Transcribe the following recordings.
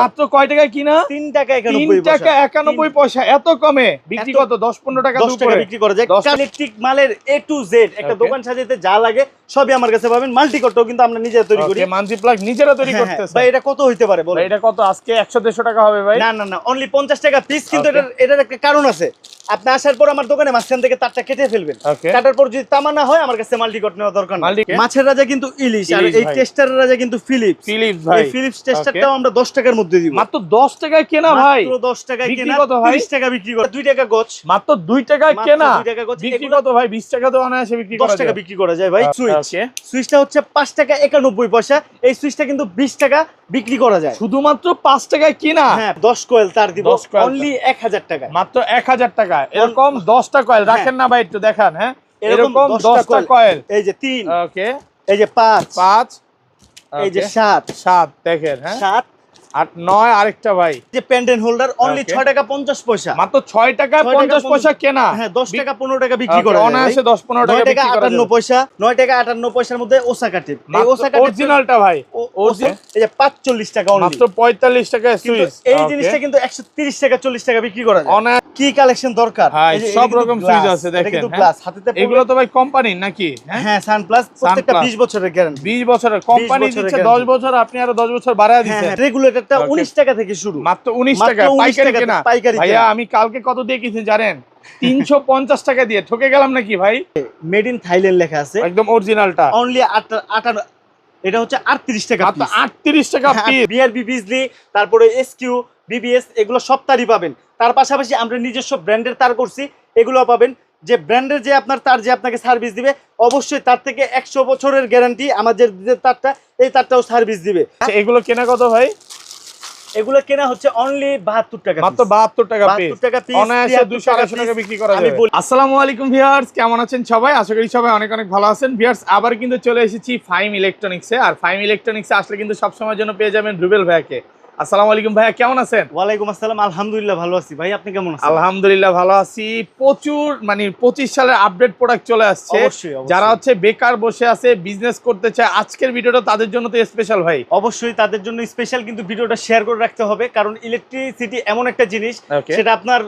মাত্র কয় টাকায় কিনা? তিন টাকা তিন একানব্বই টাকা একানব্বই পয়সা এত কমে? বিক্রি কত? দশ পনেরো টাকা দশ টাকা বিক্রি করা যায়। ইলেকট্রিক মালের এ টু জেড একটা দোকান সাজাতে যা লাগে সবই আমার কাছে পাবেন। মাল্টিকটও কিন্তু আমরা নিজে তৈরি করি। প্লাগ নিজেরা তৈরি হ্যাঁ, হ্যাঁ। ভাই এটা কত হইতে পারে বলো এটা কত? আজকে একশো দেড়শো টাকা হবে ভাই। না না না অনলি পঞ্চাশ টাকা পিস কিন্তু এটার একটা কারণ আছে। আপনি আসার পর আমার দোকানে মাঝখান থেকে তারটা কেটে ফেলবেন। কাটার পর যদি তামা না হয় আমার কাছে মাল্টি কট নেওয়া দরকার মাছের রাজা কিন্তু ইলিশ আর এই ভাই। টেস্টারের রাজা কিন্তু ফিলিপস। ফিলিপস ভাই। এই ফিলিপস টেস্টারটাও আমরা দশ টাকার মধ্যে দিব। মাত্র দশ টাকায় কেনা ভাই। মাত্র দশ টাকায় বিক্রি কেনা কত ভাই? তিরিশ টাকা বিক্রি করে দুই টাকা গছ। মাত্র দুই টাকায় মাত্র কেনা? দুই টাকা গছ। বিক্রি কত ভাই? বিশ টাকা তো অনায়াসে বিক্রি করা টাকা যায়। বিক্রি করা যায় ভাই সুইচ। Okay. সুইচটা হচ্ছে পাঁচ টাকা একানব্বই পয়সা। এই সুইচটা কিন্তু বিশ টাকা বিক্রি করা যায়। শুধুমাত্র পাঁচ টাকায় কিনা? হ্যাঁ দশ কোয়েল তার দিব। 10 অনলি এক হাজার টাকা মাত্র এক হাজার টাকা এরকম দশটা কয়েল রাখেন না ভাই একটু দেখান হ্যাঁ? এরকম দশটা দশটা কয়েল এই যে তিন ওকে এই যে পাঁচ পাঁচ। এই যে সাত। সাত দেখেন হ্যাঁ? সাত আট নয় আরেকটা ভাই। যে পেন্ডেন্ট হোল্ডার অনলি ছয় টাকা পঞ্চাশ পয়সা। মাত্র ছয় টাকা পঞ্চাশ পয়সা কেনা। হ্যাঁ দশ টাকা পনেরো টাকা বিক্রি করা অনায়াসে দশ পনেরো টাকা টাকা আটান্ন পয়সা নয় টাকা আটান্ন পয়সার মধ্যে ওসাকা টিপ এই ওসাকা অরিজিনালটা ভাই। এই যে পাঁচচল্লিশ টাকা মাত্র পঁয়তাল্লিশ সুইচ এই জিনিসটা কিন্তু একশো তিরিশ টাকা চল্লিশ টাকা বিক্রি করা যায়। অনায়াস কি কালেকশন দরকার? সব রকম glass, সুইচ আছে দেখেন, কিন্তু হ্যাঁ। গ্লাস হাতেতে এগুলো তো ভাই কোম্পানির নাকি হ্যাঁ? হ্যাঁ সানপ্লাস প্রত্যেকটা 20 বছরের গ্যারান্টি বিশ বছরের কোম্পানি দিচ্ছে guarantee। দশ বছর আপনি আরও দশ বছর বাড়ায় হ্যাঁ দিচ্ছেন। রেগুলেটরটা 19 টাকা থেকে শুরু। মাত্র উনিশ মাত্র টাকা পাইকারি কেনা। পাইকারি ভাইয়া আমি কালকে কত দিয়ে কিনছি জানেন? তিনশো পঞ্চাশ টাকা দিয়ে। ঠকে গেলাম নাকি ভাই? মেড ইন থাইল্যান্ড লেখা আছে। একদম অরিজিনালটা অনলি আটান্ন এটা হচ্ছে 38 টাকা মাত্র আটত্রিশ টাকা পিস বিআরবি বিজলি তারপরে এসকিউ বিবিএস এগুলো সব তারই পাবেন। তার পাশাপাশি আমরা নিজস্ব ব্র্যান্ডের তার করছি। এগুলো পাবেন। যে ব্র্যান্ডের যে আপনার তার যে আপনাকে সার্ভিস দিবে অবশ্যই তার থেকে একশো বছরের গ্যারান্টি আমাদের যে তারটা এই তারটাও সার্ভিস দিবে। আচ্ছা, এগুলো কেনা কত ভাই? এগুলো কেনা হচ্ছে অনলি বাহাত্তর টাকা মাত্র piece। বাহাত্তর টাকা 72 টাকা অনায়াসে 73 দুশো টাকা আড়াইশো টাকা বিক্রি করা আমি যাবে। আসসালামু আলাইকুম ভিউয়ার্স কেমন আছেন সবাই? আশা করি সবাই অনেক অনেক ভালো আছেন। ভিউয়ার্স আবার কিন্তু চলে এসেছি ফাইম ইলেকট্রনিক্সে আর ফাইম ইলেকট্রনিক্সে আসলে কিন্তু সবসময়ের জন্য পেয়ে যাবেন রুবেল ভাইয়াকে। আসসালামু আলাইকুম ভাইয়া কেমন আছেন? ওয়ালাইকুম আসসালাম আলহামদুলিল্লাহ ভালো আছি। ভাই আপনি কেমন আছেন? আলহামদুলিল্লাহ ভালো আছি। প্রচুর মানে পঁচিশ সালের আপডেট প্রোডাক্ট চলে আসছে। যারা হচ্ছে বেকার বসে আছে বিজনেস করতে চায় আজকের ভিডিওটা তাদের জন্য তো স্পেশাল ভাই। অবশ্যই তাদের জন্য স্পেশাল কিন্তু ভিডিওটা শেয়ার করে রাখতে হবে কারণ ইলেকট্রিসিটি এমন একটা জিনিস. সেটা আপনার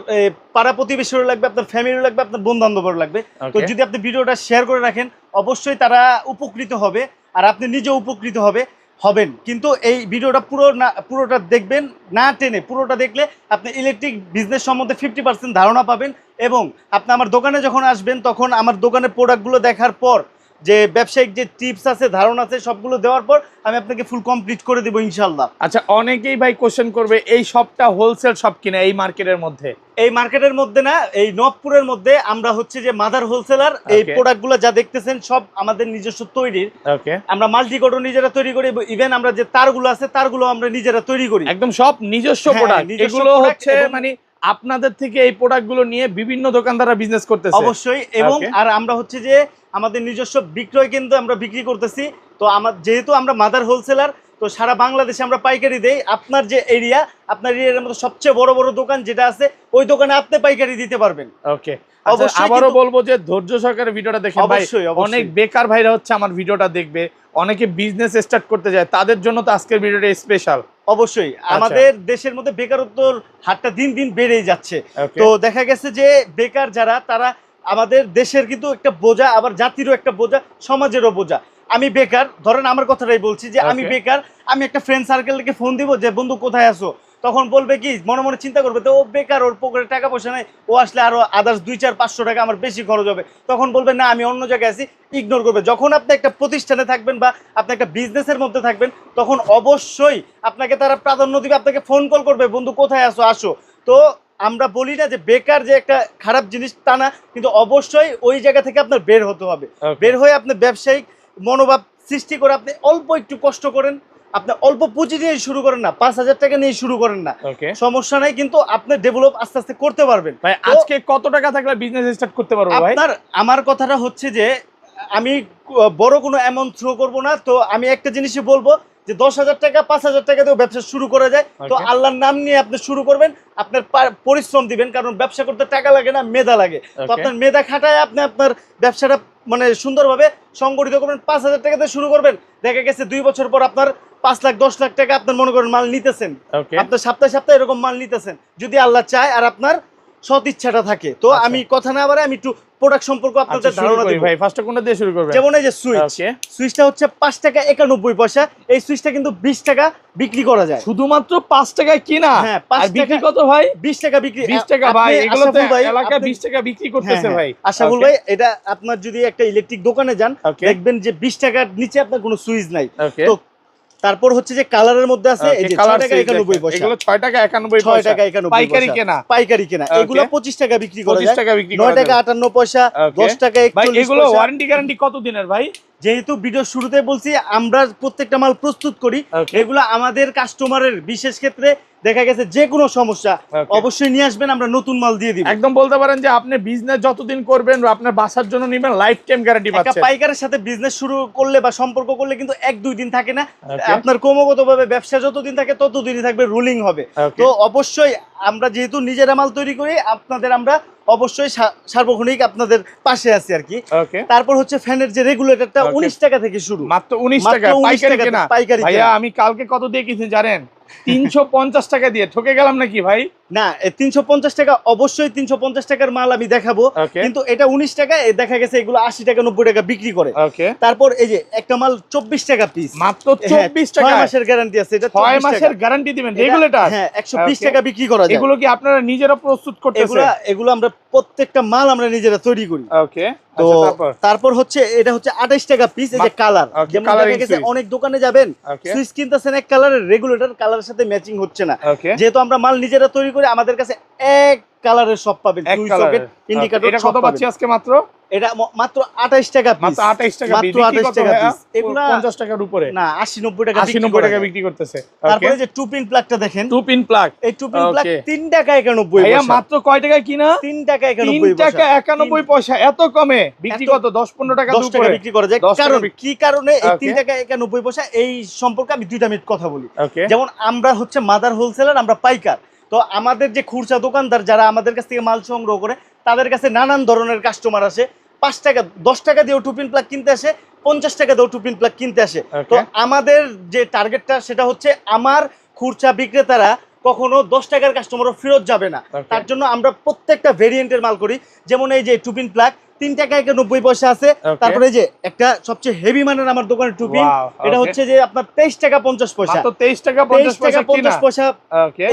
পাড়া প্রতিবেশীরও লাগবে আপনার ফ্যামিলিও লাগবে আপনার বন্ধু বান্ধবেরও লাগবে। তো যদি আপনি ভিডিওটা শেয়ার করে রাখেন অবশ্যই তারা উপকৃত হবে আর আপনি নিজেও উপকৃত হবে। হবেন। কিন্তু এই ভিডিওটা পুরো না, পুরোটা দেখবেন, না টেনে পুরোটা দেখলে আপনি ইলেকট্রিক বিজনেস সম্বন্ধে ফিফটি পার্সেন্ট ধারণা পাবেন এবং আপনি আমার দোকানে যখন আসবেন, তখন আমার দোকানের প্রোডাক্টগুলো দেখার পর যে ব্যবসায়িক যে টিপস আছে ধারণা আছে সবগুলো দেওয়ার পর আমি আপনাকে ফুল কমপ্লিট করে দেবো ইনশাল্লাহ আচ্ছা অনেকেই ভাই কোশ্চেন করবে এই শপটা হোলসেল শপ কিনা এই মার্কেটের মধ্যে? এই মার্কেটের মধ্যে না এই নবপুরের মধ্যে আমরা হচ্ছে যে মাদার হোলসেলার এই. প্রোডাক্টগুলো যা দেখতেছেন সব আমাদের নিজস্ব তৈরির। আমরা মাল্টি কোডও নিজেরা তৈরি করি ইভেন আমরা যে তারগুলো আছে তারগুলো আমরা নিজেরা তৈরি করি। একদম সব নিজস্ব হ্যাঁ, প্রোডাক্ট নিজস্ব এগুলো হচ্ছে মানে আপনাদের থেকে এই প্রোডাক্টগুলো নিয়ে বিভিন্ন দোকানদাররা বিজনেস করতেছে। অবশ্যই এবং আর আমরা হচ্ছে যে আমাদের নিজস্ব বিক্রয় কেন্দ্র আমরা বিক্রি করতেছি। তো আমার যেহেতু আমরা মাদার হোলসেলার তো সারা বাংলাদেশে আমরা পাইকারি দেই। আপনার যে এরিয়া আপনার এরিয়ার মধ্যে সবচেয়ে বড় বড় দোকান যেটা আছে ওই দোকানে আপনি পাইকারি দিতে পারবেন। ওকে আবারও বলব যে ধৈর্য সহকারে ভিডিওটা দেখে অবশ্যই। অনেক বেকার ভাইরা হচ্ছে আমার ভিডিওটা দেখবে। অনেকে বিজনেস স্টার্ট করতে যায়। তাদের জন্য তো আজকের ভিডিওটা স্পেশাল অবশ্যই। আচ্ছা। আমাদের দেশের মধ্যে বেকারত্বর হারটা দিন দিন বেড়েই যাচ্ছে। তো দেখা গেছে যে বেকার যারা তারা আমাদের দেশের কিন্তু একটা বোঝা আবার জাতিরও একটা বোঝা সমাজেরও বোঝা। আমি বেকার ধরেন আমার কথাটাই বলছি যে আমি বেকার আমি একটা ফ্রেন্ড সার্কেলকে ফোন দিব যে বন্ধু কোথায় আছো? তখন বলবে কি মনে মনে চিন্তা করবে তো ও বেকার ওর পকেটে টাকা পয়সা নেই ও আসলে আরও আদার্স দুই চার পাঁচশো টাকা আমার বেশি খরচ হবে। তখন বলবে না আমি অন্য জায়গায় আছি ইগনোর করবে। যখন আপনি একটা প্রতিষ্ঠানে থাকবেন বা আপনি একটা বিজনেসের মধ্যে থাকবেন তখন অবশ্যই আপনাকে তারা প্রাধান্য দিবে আপনাকে ফোন কল করবে বন্ধু কোথায় আসো আসো। তো আমরা বলি না যে বেকার যে একটা খারাপ জিনিস তা না কিন্তু অবশ্যই ওই জায়গা থেকে আপনার বের হতে হবে। বের হয়ে আপনি ব্যবসায়িক মনোভাব সৃষ্টি করে আপনি অল্প একটু কষ্ট করেন আপনি অল্প পুঁজি দিয়ে শুরু করেন না পাঁচ হাজার টাকা নিয়ে শুরু করেন না। সমস্যা নাই কিন্তু আপনি ডেভেলপ আস্তে আস্তে করতে পারবেন। আজকে কত টাকা থাকলে বিজনেস স্টার্ট করতে পারব আপনার আমার কথাটা হচ্ছে যে আমি বড় কোনো অ্যামাউন্ট থ্রো করব না তো আমি একটা জিনিসই বলব যে দশ হাজার টাকা পাঁচ হাজার টাকা দিয়েও ব্যবসা শুরু করা যায়। তো আল্লাহর নাম নিয়ে আপনি শুরু করবেন আপনার পরিশ্রম দিবেন কারণ ব্যবসা করতে টাকা লাগে না মেধা লাগে। তো আপনার মেধা খাটায় আপনি আপনার ব্যবসাটা মানে সুন্দরভাবে সংগঠিত করবেন পাঁচ হাজার টাকা দিয়ে শুরু করবেন। দেখা গেছে দুই বছর পর আপনার পাঁচ লাখ দশ লাখ টাকা আপনার মনে করেন মাল নিতেছেন। আপনার সপ্তাহে সপ্তাহে এরকম মাল নিতেছেন। যদি আল্লাহ চায় আর আপনার সৎ ইচ্ছাটা থাকে। তো আচ্ছা। আমি কথা না বারে আমি একটু প্রোডাক্ট সম্পর্কে আচ্ছা আপনাদের ধারণা দিব। ভাই ফার্স্টে কোনটা দিয়ে শুরু করবেন? যেমন এই যে সুইচ সুইচটা হচ্ছে পাঁচ টাকা একানব্বই পয়সা। এই সুইচটা কিন্তু বিশ টাকা বিক্রি করা যায়। শুধুমাত্র পাঁচ টাকায় কিনা? হ্যাঁ, পাঁচ আর বিক্রি টাকা- কত ভাই? বিশ টাকা বিক্রি। বিশ টাকা ভাই এগুলো তো আপনি- বিশ টাকা বিক্রি হ্যাঁ, করতেছে হ্যাঁ। ভাই। আশাফুল ভাই এটা আপনার যদি একটা ইলেকট্রিক দোকানে যান দেখবেন যে বিশ টাকার নিচে আপনার কোনো সুইচ নাই। তো তারপর হচ্ছে যে কালারের মধ্যে আছে এই যে 6 টাকা switch একানব্বই দেখেন। পয়সা এগুলো 6 টাকা 91 পয়সা 6 টাকা 91 পয়সা পাইকারি কেনা। পাইকারি কেনা। এগুলো পঁচিশ টাকা বিক্রি করা যায়। 25 টাকা বিক্রি করা যায় 9 টাকা 58 পয়সা 10 টাকা 41 পয়সা ভাই এগুলো ওয়ারেন্টি গ্যারান্টি কত দিনের ভাই? যেহেতু ভিডিও শুরুতে বলছি আমরা প্রত্যেকটা মাল প্রস্তুত করি। এগুলো আমাদের কাস্টমারের বিশেষ ক্ষেত্রে দেখা গেছে যে কোনো সমস্যা অবশ্যই নিয়ে আসবেন আমরা নতুন মাল দিয়ে দিব। একদম বলতে পারেন যে আপনি বিজনেস যতদিন করবেন আপনার বাসার জন্য নিবেন লাইফ টাইম গ্যারান্টি পাচ্ছেন। পাইকারের সাথে বিজনেস শুরু করলে বা সম্পর্ক করলে কিন্তু এক দুই দিন থাকে না। আপনার ক্রমাগত ভাবে ব্যবসা যতদিন থাকে ততদিনই থাকবে রুলিং হবে। তো অবশ্যই আমরা যেহেতু নিজের আমাল তৈরি করি আপনাদের আমরা অবশ্যই সার্বক্ষণিক আপনাদের পাশে আছি আর কি। তারপর হচ্ছে ফ্যানের যে রেগুলেটরটা. উনিশ টাকা থেকে শুরু। মাত্র উনিশ টাকা পাইকারি। আমি কালকে কত দিয়ে কিনছি জানেন? তিনশো পঞ্চাশ টাকা দিয়ে। ঠকে গেলাম নাকি ভাই? না তিনশো পঞ্চাশ টাকা অবশ্যই তিনশো পঞ্চাশ টাকার মাল আমি দেখাবো। কিন্তু এটা উনিশ টাকা দেখা গেছে এগুলো আশি টাকা নব্বই টাকা বিক্রি করে। তারপর এই যে একটা মাল চব্বিশ টাকা পিস মাত্র চব্বিশ টাকা। মাসের গ্যারান্টি আছে এটা ছয় মাসের গ্যারান্টি দিবেন রেগুলেটর হ্যাঁ একশো বিশ. টাকা বিক্রি করা যায়। এগুলো কি আপনারা নিজেরা প্রস্তুত করতেছেন? এগুলা এগুলো আমরা প্রত্যেকটা মাল আমরা নিজেরা তৈরি করি। ওকে তো আচ্ছা তারপর? হচ্ছে এটা হচ্ছে আঠাইশ টাকা পিস এই যে কালার যেমন দেখা গেছে অনেক দোকানে যাবেন সুইচ কিনতেছেন এক কালারের রেগুলেটর কালারের সাথে ম্যাচিং হচ্ছে না। যেহেতু আমরা মাল নিজেরা তৈরি করি আমাদের কাছে এক কালারের সব পাবেন কালার সকেট ইন্ডিকেটর এটা কত পাচ্ছি আজকে মাত্র? এটা মাত্র 28 টাকা পিস মাত্র 28 টাকা মাত্র 28 টাকা পিস এগুলা 50 টাকার উপরে। না 80 90 টাকা 80 বিক্রি 90 টাকা বিক্রি করতেছে। তারপরে যে টু পিন প্লাগটা দেখেন। টু পিন প্লাগ এই টু পিন প্লাগ 3 টাকা 91 ভাইয়া মাত্র কয় টাকায় কিনা? 3 টাকা 91 তিন পয়সা। টাকা একানব্বই পয়সা এত কমে? বিক্রি কত? দশ পনেরো টাকা 10 টাকা বিক্রি করা যায়। কারণ কি কারণে? এই 3 টাকা 91 পয়সা এই সম্পর্কে আমি দুইটা মিনিট কথা বলি। যেমন আমরা হচ্ছে মাদার হোলসেলার আমরা পাইকার। তো আমাদের যে খুরচা দোকানদার যারা আমাদের কাছ থেকে মাল সংগ্রহ করে তাদের কাছে নানান ধরনের কাস্টমার আসে। পাঁচ টাকা দশ টাকা দিয়েও টুপিন প্লাগ কিনতে আসে পঞ্চাশ টাকা দিয়েও টুপিন প্লাগ কিনতে আসে। তো আমাদের যে টার্গেটটা সেটা হচ্ছে আমার খুরচা বিক্রেতারা কখনো দশ টাকার কাস্টমারও ফেরত যাবে না। তার জন্য আমরা প্রত্যেকটা ভেরিয়েন্টের মাল করি। যেমন এই যে টুপিন প্লাগ তিন টাকা একানব্বই পয়সা আছে। তারপরে যে একটা সবচেয়ে হেভি মানের আমার দোকানে টুপি এটা হচ্ছে যে আপনার তেইশ টাকা পঞ্চাশ পয়সা। তেইশ টাকা পঞ্চাশ টাকা পয়সা পঞ্চাশ পয়সা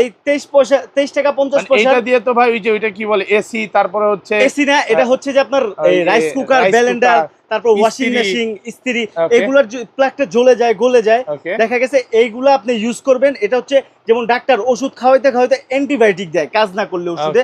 এই তেইশ পয়সা তেইশ টাকা পঞ্চাশ মানে পয়সা দিয়ে তো ভাই ওই যে ওইটা কি বলে এসি তারপরে হচ্ছে এসি না এটা হচ্ছে যে আপনার রাইস কুকার cooker, তারপর ওয়াশিং। মেশিন ইস্ত্রি. এগুলোর প্লাগটা জ্বলে যায় গলে যায়। দেখা গেছে এইগুলো আপনি ইউজ করবেন এটা হচ্ছে যেমন ডাক্তার ওষুধ খাওয়াইতে খাওয়াইতে অ্যান্টিবায়োটিক দেয় কাজ না করলে ওষুধে।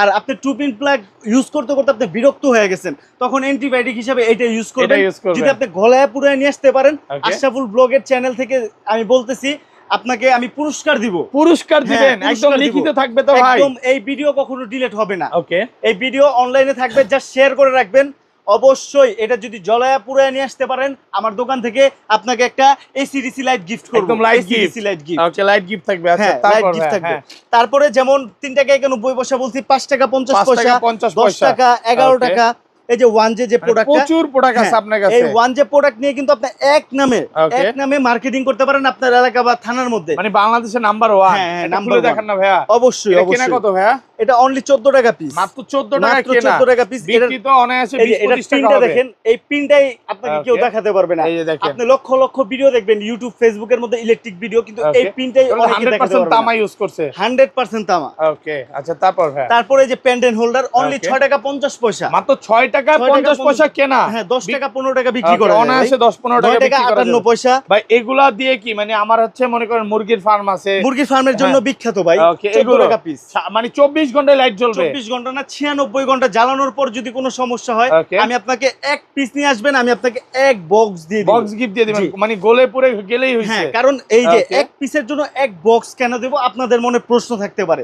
আর আপনি টুপিন প্লাগ ইউজ করতে করতে আপনি বিরক্ত হয়ে গেছেন তখন অ্যান্টিবায়োটিক হিসেবে এটা ইউজ করবেন। যদি আপনি গলায় পুরায় নিয়ে আসতে পারেন. আশরাফুল ব্লগের চ্যানেল থেকে আমি বলতেছি আপনাকে আমি পুরস্কার দিব। পুরস্কার হ্যাঁ, দিবেন একদম লিখিত থাকবে তো ভাই। একদম এই ভিডিও কখনো ডিলিট হবে না। ওকে এই ভিডিও অনলাইনে থাকবে যা শেয়ার করে রাখবেন। অবশ্যই এটা যদি জলায়া পুরায় নিয়ে আসতে পারেন আমার দোকান থেকে আপনাকে একটা এসিডিসি লাইট গিফট করব। একদম gift। AC DC light gift okay light gift থাকবে আচ্ছা হ্যাঁ লাইট গিফট হ্যাঁ, থাকবে। হ্যাঁ। তারপরে যেমন তিন টাকা একানব্বই পয়সা বলছি পাঁচ টাকা পঞ্চাশ পাঁচ পয়সা টাকা পঞ্চাশ দশ পয়সা। টাকা এগারো Okay. টাকা এই যে ওয়ান জে যে মানে প্রোডাক্টটা প্রচুর প্রোডাক্ট আছে হ্যাঁ, আপনার এই কাছে ওয়ান জে প্রোডাক্ট নিয়ে কিন্তু আপনি এক নামে এক নামে মার্কেটিং করতে পারেন আপনার এলাকা বা থানার মধ্যে। মানে বাংলাদেশের নাম্বার ওয়ান হ্যাঁ, হ্যাঁ, নাম্বার দেখান না ভাইয়া। অবশ্যই এটা কেনা অবশ্যই। কত ভাইয়া? এটা অনলি চোদ্দ টাকা পিস মাত্র 14 টাকা কেনা। 14 টাকা পিস বিক্রি তো অনায়াসে 20 25 টাকা হবে। দেখেন এই পিনটাই আপনাকে কেউ দেখাতে পারবে না। আপনি লক্ষ লক্ষ ভিডিও দেখবেন ইউটিউব ফেসবুকের মধ্যে ইলেকট্রিক ভিডিও কিন্তু এই পিনটাই অনেকে দেখাতে 100% তামা ইউজ করছে। হান্ড্রেড পার্সেন্ট তামা। ওকে আচ্ছা তারপর ভাইয়া তারপরে যে পেন্ডেন্ট হোল্ডার অনলি. ছয় টাকা পঞ্চাশ পয়সা। মাত্র 6 টাকা 6 টাকা 50 পয়সা কেনা। হ্যাঁ দশ বি- টাকা পনেরো টাকা বিক্রি করে অনায়াসে 10 15 টাকা নয় বিক্রি করা আটান্ন পয়সা। ভাই এগুলা দিয়ে কি? মানে আমার হচ্ছে মনে করেন মুরগির ফার্ম আছে। মুরগি ফার্মের জন্য হ্যাঁ। বিখ্যাত ভাই। 14 এগুলো। টাকা পিস মানে 24 ঘন্টায় লাইট জ্বলবে। চব্বিশ ঘণ্টা না ছিয়ানব্বই ঘণ্টা জ্বালানোর পর যদি কোনো সমস্যা হয় আমি আপনাকে এক পিস নিয়ে আসবেন আমি আপনাকে এক বক্স দিয়ে বক্স গিফট দিয়ে দেবেন মানে গোলে পরে গেলেই হয়েছে। হ্যাঁ কারণ এই যে এক পিসের জন্য এক বক্স কেন দেবো আপনাদের মনে প্রশ্ন থাকতে পারে।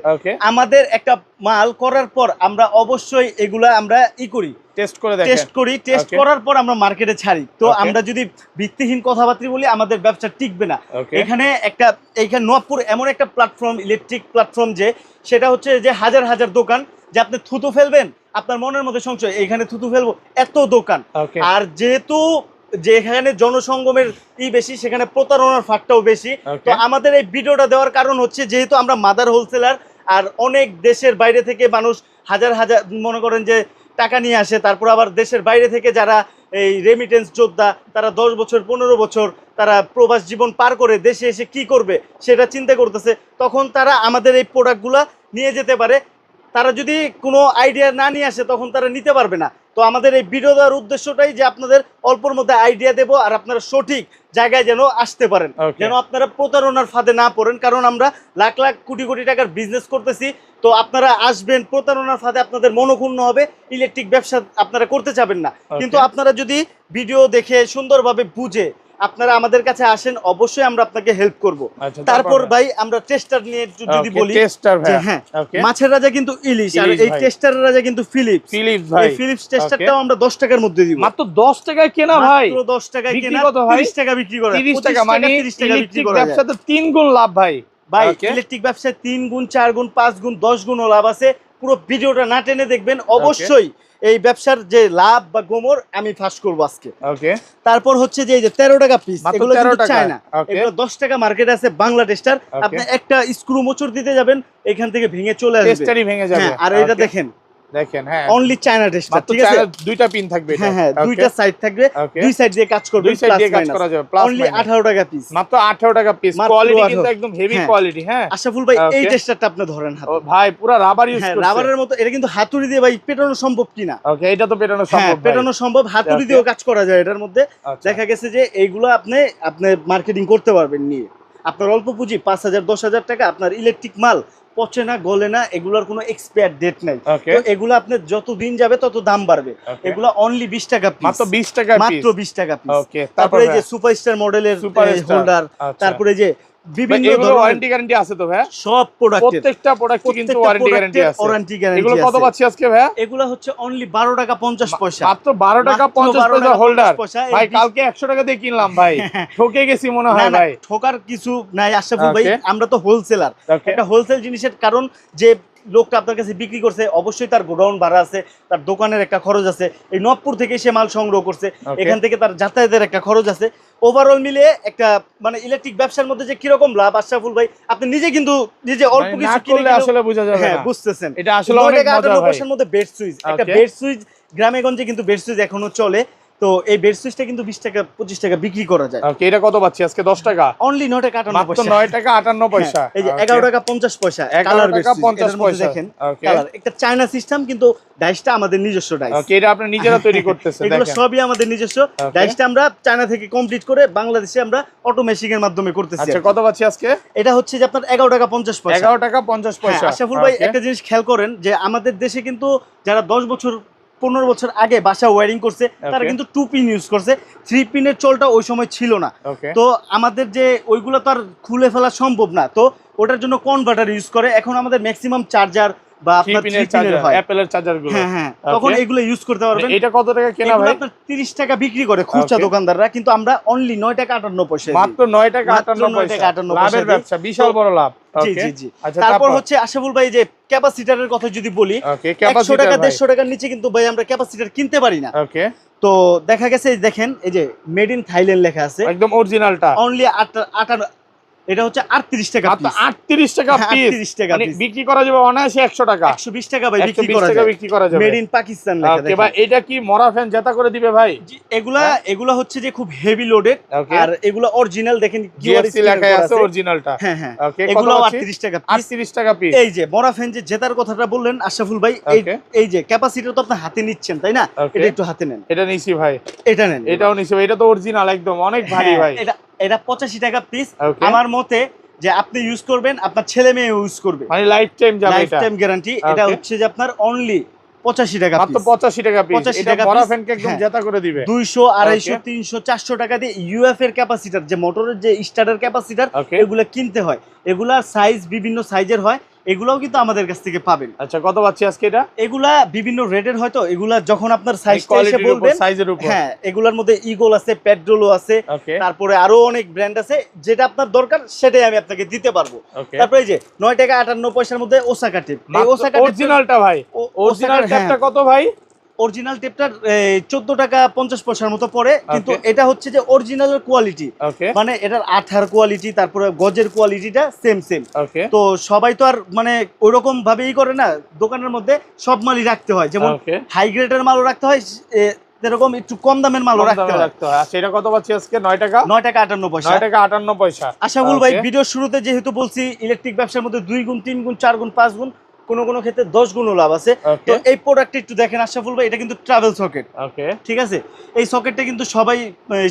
আমাদের একটা মাল করার পর আমরা অবশ্যই এগুলা আমরা ই করি। টেস্ট করে দেখেন। টেস্ট করি টেস্ট করার পর আমরা মার্কেটে ছাড়ি। তো আমরা যদি ভিত্তিহীন কথাবার্তা বলি আমাদের ব্যবসা টিকবে না। এখানে একটা এইখানে নবপুর এমন একটা প্ল্যাটফর্ম ইলেকট্রিক প্ল্যাটফর্ম যে সেটা হচ্ছে যে হাজার হাজার দোকান যে আপনি থুতু ফেলবেন আপনার মনের মধ্যে সংশয় এখানে থুতু ফেলব এত দোকান। আর যেহেতু যে এখানে জনসঙ্গমের ই বেশি সেখানে প্রতারণার ফাঁকটাও বেশি। তো আমাদের এই ভিডিওটা দেওয়ার কারণ হচ্ছে যেহেতু আমরা মাদার হোলসেলার আর অনেক দেশের বাইরে থেকে মানুষ হাজার হাজার মনে করেন যে টাকা নিয়ে আসে, তারপর আবার দেশের বাইরে থেকে যারা এই রেমিটেন্স যোদ্ধা, তারা দশ বছর, পনেরো বছর তারা প্রবাস জীবন পার করে দেশে এসে কি করবে সেটা চিন্তা করতেছে, তখন তারা আমাদের এই প্রোডাক্টগুলো নিয়ে যেতে পারে। তারা যদি কোনো আইডিয়া না নিয়ে আসে, তখন তারা নিতে পারবে না। তো আমাদের এই দেওয়ার উদ্দেশ্যটাই যে আপনাদের অল্পর মধ্যে আইডিয়া দেবো, আর আপনারা সঠিক জায়গায় যেন আসতে পারেন। যেন আপনারা প্রতারণার ফাঁদে না পড়েন কারণ আমরা লাখ লাখ কোটি কোটি টাকার বিজনেস করতেছি। তো আপনারা আসবেন প্রতারণার ফাঁদে আপনাদের মনোক্ষুণ্ণ হবে ইলেকট্রিক ব্যবসা আপনারা করতে চাবেন না। কিন্তু আপনারা যদি ভিডিও দেখে সুন্দরভাবে বুঝে আপনারা আমাদের কাছে আসেন অবশ্যই আমরা আপনাকে হেল্প করব। আচ্ছা তারপর ভাই? আমরা টেস্টার নিয়ে যদি বলি টেস্টার ভাই হ্যাঁ মাছের রাজা কিন্তু ইলিশ আর এই ভাই। টেস্টারের রাজা কিন্তু ফিলিপস ফিলিপস ভাই এই ফিলিপস টেস্টারটাও আমরা 10 টাকার মধ্যে দিব। মাত্র 10 টাকায় কেনা ভাই। মাত্র 10 টাকায় কেনা 30 টাকা বিক্রি করা 30 টাকা মানে 30 টাকা বিক্রি করা। যায় ব্যবসাতে তিন গুণ লাভ ভাই। ভাই ইলেকট্রিক ব্যবসায় 3 গুণ 4 গুণ 5 গুণ 10 গুণও লাভ আছে। পুরো ভিডিওটা না টেনে দেখবেন অবশ্যই এই ব্যবসার যে লাভ বা গোমর আমি ফাঁস করব আজকে। তারপর হচ্ছে যে এই যে 13 টাকা পিস এগুলো 13 কিন্তু টাকা। চায় না. এগুলো 10 টাকা মার্কেট আছে বাংলা টেস্টার আপনি একটা স্ক্রু মোচড় দিতে যাবেন এখান থেকে ভেঙে চলে আসবে। টেস্টারই ভেঙে যাবে। হ্যাঁ আর এটা দেখেন দেখেন হ্যাঁ। অনলি চায়না টেস্টার ঠিক আছে? দুইটা পিন থাকবে হ্যাঁ হ্যাঁ দুইটা সাইড থাকবে। দুই সাইড দিয়ে কাজ করবে দুই সাইড দিয়ে কাজ করা যাবে প্লাস অনলি 18 টাকা পিস মাত্র 18 টাকা পিস কোয়ালিটি কিন্তু একদম হেভি। কোয়ালিটি আশাফুল ভাই এই Okay. আপনি ধরেন হাতে। ভাই পুরো রাবার ইউজ করছে। রাবারের মতো এটা কিন্তু হাতুড়ি দিয়ে ভাই পেটানো সম্ভব কিনা? ওকে এটা তো পেটানো সম্ভব পেটানো সম্ভব হাতুড়ি দিয়েও কাজ করা যায় এটার মধ্যে। আচ্ছা। দেখা গেছে যে এইগুলো আপনি আপনি মার্কেটিং করতে পারবেন নিয়ে। আপনার অল্প পুঁজি পাঁচ হাজার দশ হাজার টাকা আপনার ইলেকট্রিক মাল পচে না গলে না এগুলোর কোনো এক্সপায়ার ডেট নাই। তো এগুলো আপনার যত দিন যাবে তত দাম বাড়বে. এগুলো অনলি বিশ টাকা পিস মাত্র 20 টাকা মাত্র বিশ টাকা পিস ওকে তারপরে এই যে সুপারস্টার মডেলের সুপার হোল্ডার। তারপরে যে বিভিন্ন ওয়ারেন্টি গ্যারান্টি আছে তো ভাই? সব প্রোডাক্টের প্রত্যেকটা প্রোডাক্টে কিন্তু ওয়ারেন্টি গ্যারান্টি আছে। ওয়ারেন্টি এগুলো কত পাচ্ছি আজকে ভাই? এগুলো হচ্ছে অনলি 12 টাকা 50 পয়সা। মাত্র 12 টাকা মাত্র 50 পয়সা হোল্ডার 50 পয়সা, ভাই কালকে 100 টাকা দিয়ে কিনলাম ভাই। ঠকে গেছি মনে হয় ভাই। ঠকার কিছু নাই আশরাফুল ভাই. আমরা তো হোলসেলার এটা হোলসেল জিনিসের কারণ যে লোকটা আপনার কাছে বিক্রি করছে অবশ্যই তার গোডাউন ভাড়া আছে তার দোকানের একটা খরচ আছে। এই নবপুর থেকে সে মাল সংগ্রহ করছে এখান থেকে তার যাতায়াতের একটা খরচ আছে। ওভারঅল মিলিয়ে একটা মানে ইলেকট্রিক ব্যবসার মধ্যে যে কীরকম লাভ আশরাফুল ভাই আপনি নিজে কিন্তু নিজে অল্প মানে কিছু কিনে আসলে বোঝা যাবে হ্যাঁ বুঝতেছেন। এটা আসলে অনেক টাকা মজা আটান্ন মধ্যে বেড সুইচ একটা বেড সুইচ গ্রামে গঞ্জে কিন্তু বেড সুইচ এখনও চলে। তো এই বেড সুইচটা কিন্তু বিশ টাকা পঁচিশ টাকা বিক্রি করা যায়। ওকে এটা কত পাচ্ছি আজকে? 10 টাকা? অনলি নয় টাকা আটান্ন পয়সা। 9 টাকা 58 পয়সা। হ্যাঁ, এই যে এগারো টাকা পঞ্চাশ পয়সা 11 কালার টাকা 50 পয়সা। দেখেন কালার একটা চায়না সিস্টেম কিন্তু ডাইসটা আমাদের নিজস্ব ডাইস ওকে এটা আপনি নিজেরা তৈরি করতেছেন এগুলো সবই আমাদের নিজস্ব. ডাইসটা আমরা চায়না থেকে কমপ্লিট করে বাংলাদেশে আমরা অটো মেশিনের মাধ্যমে করতেছি আচ্ছা কত পাচ্ছি আজকে? এটা হচ্ছে যে আপনার এগারো টাকা পঞ্চাশ পয়সা। 11 টাকা 50 পয়সা। হ্যাঁ, আশরাফুল ভাই একটা জিনিস খেয়াল করেন যে আমাদের দেশে কিন্তু যারা দশ বছর পনেরো বছর আগে বাসা ওয়ারিং করছে তারা কিন্তু টু পিন ইউজ করছে। থ্রি পিনের চলটা ওই সময় ছিল না। তো আমাদের যে ওইগুলো তো আর খুলে ফেলা সম্ভব না। তো ওটার জন্য কনভার্টার ইউজ করে। এখন আমাদের ম্যাক্সিমাম চার্জার বা আপনার হয়। অ্যাপেলের হ্যাঁ হ্যাঁ। তখন. এগুলো ইউজ করতে পারবেন। এটা কত টাকা কেনা ভাই? আপনার টাকা বিক্রি করে খুচরা দোকানদাররা কিন্তু আমরা অনলি নয় টাকা আটান্ন পয়সা দিই। মাত্র 9 টাকা মাত্র 58 9 টাকা পয়সা। লাভের ব্যবসা বিশাল বড় লাভ। জি জি জি। আচ্ছা তারপর হচ্ছে আশাফুল ভাই যে ক্যাপাসিটারের কথা যদি বলি একশো টাকা দেড়শো টাকার নিচে কিন্তু ভাই আমরা ক্যাপাসিটার কিনতে পারি না। ওকে তো দেখা গেছে দেখেন এই যে মেড ইন থাইল্যান্ড লেখা আছে। একদম অরিজিনালটা অনলি আটান্ন এটা হচ্ছে আটত্রিশ টাকা মাত্র 38 টাকা হ্যাঁ, পিস 38 টাকা মানে বিক্রি করা যাবে অনায়াসে 100 টাকা। একশো বিশ টাকা ভাই বিক্রি করা টাকা যায়। বিক্রি করা যাবে। মেড ইন পাকিস্তান লেখা ওকে ভাই এটা কি মরা ফ্যান জেতা করে দিবে ভাই? এগুলা হ্যাঁ। এগুলা হচ্ছে যে খুব হেভি লোডেড আর এগুলো অরিজিনাল দেখেন QR লেখা আছে অরিজিনালটা হ্যাঁ হ্যাঁ। এগুলো আটত্রিশ টাকা piece। 38 টাকা পিস এই যে মরা ফ্যান যে জেতার কথাটা বললেন আশরাফুল ভাই এই এই যে ক্যাপাসিটি তো আপনি হাতে নিচ্ছেন তাই না? এটা একটু হাতে নেন। এটা নিছি ভাই। এটা নেন। এটাও নিছি ভাই এটা তো অরিজিনাল একদম অনেক ভারী হ্যাঁ, ভাই। এটা এটা পঁচাশি টাকা পিস আমার মতে যে আপনি ইউজ করবেন আপনার ছেলে মেয়ে ইউজ করবে। মানে lifetime lifetime guarantee এটা হচ্ছে যে আপনার অনলি পঁচাশি টাকা মাত্র পঁচাশি টাকা পঁচাশি টাকা মরা ফ্যানকে একদম হ্যাঁ। জেতা করে দিবে। দুইশো আড়াইশো তিনশো চারশো টাকা দিয়ে ইউএফ এর ক্যাপাসিটার যে মোটরের যে স্টার্টার ক্যাপাসিটার এগুলো কিনতে হয়। এগুলার সাইজ বিভিন্ন সাইজের হয়। এগুলাও কিন্তু আমাদের কাছ থেকে পাবেন। আচ্ছা কত পাচ্ছি আজকে এটা? এগুলা বিভিন্ন রেটের হয়তো এগুলা যখন আপনার সাইজ এসে বলবেন সাইজের উপর। হ্যাঁ এগুলার মধ্যে ইগল আছে পেট্রোলও আছে তারপরে আরও অনেক ব্র্যান্ড আছে যেটা আপনার দরকার সেটাই আমি আপনাকে দিতে পারব। তারপরে এই যে 9 টাকা আটান্ন পয়সার মধ্যে ওসাকা টিপ এই ওসাকা অরিজিনালটা ভাই। অরিজিনাল ট্যাপটা কত ভাই? অরিজিনাল টেপটার চোদ্দ টাকা পঞ্চাশ পয়সার মতো পড়ে কিন্তু এটা হচ্ছে যে অরিজিনালের কোয়ালিটি মানে এটার আঠার কোয়ালিটি তারপরে গজের কোয়ালিটিটা সেম সেম তো সবাই তো আর মানে ওইরকম ভাবেই করে না দোকানের মধ্যে সব মালই রাখতে হয়। যেমন হাই গ্রেডের মালও রাখতে হয় এ, এরকম একটু কম দামের মালও রাখতে রাখতে এটা কত পাচ্ছি আজকে? নয় টাকা? নয় টাকা আটান্ন পয়সা। নয় টাকা আটান্ন পয়সা। আশাবুল ভাই Okay. ভিডিওর শুরুতে যেহেতু বলছি ইলেকট্রিক ব্যবসার মধ্যে দুই গুণ তিন গুণ চার গুণ পাঁচ গুণ কোনো কোনো ক্ষেত্রে দশ গুণ লাভ আছে। তো এই প্রোডাক্টটা একটু দেখেন আশাফুল ভাই এটা কিন্তু ট্রাভেল সকেট ওকে ঠিক আছে? এই সকেটটা কিন্তু সবাই